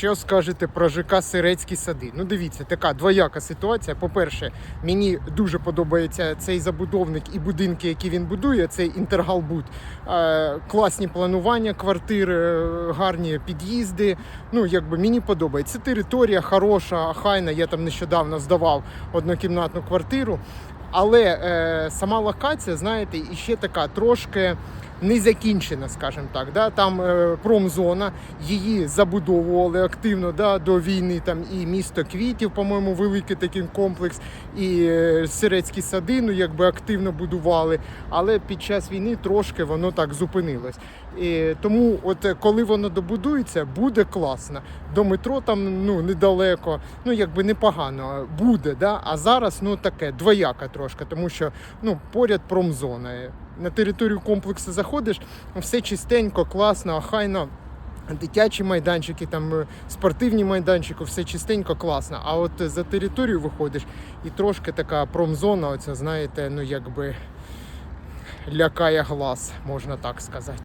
Що скажете про ЖК Сирецькі сади? Ну, дивіться, така двояка ситуація. По-перше, мені дуже подобається цей забудовник і будинки, які він будує. Цей інтергалбуд. Е, класні планування квартир, е, гарні під'їзди. Ну, якби мені подобається. Територія хороша, хайна. Я там нещодавно здавав однокімнатну квартиру. Але е, сама локація, знаєте, і ще така трошки не закінчена, скажімо так. Да? Там е, промзона, її забудовували активно да, до війни. Там і місто квітів, по-моєму, великий такий комплекс, і е, сирецькі сади, ну якби активно будували. Але під час війни трошки воно так зупинилось. І тому, от е, коли воно добудується, буде класно. До метро там ну недалеко, ну якби непогано буде. Да? А зараз ну таке двояка трошки, тому що ну поряд промзона. На територію комплексу заходиш, все чистенько, класно, охайно. Дитячі майданчики, там е, спортивні майданчики, все чистенько, класно. А от за територію виходиш і трошки така промзона, оця, знаєте, ну якби лякає глаз, можна так сказати.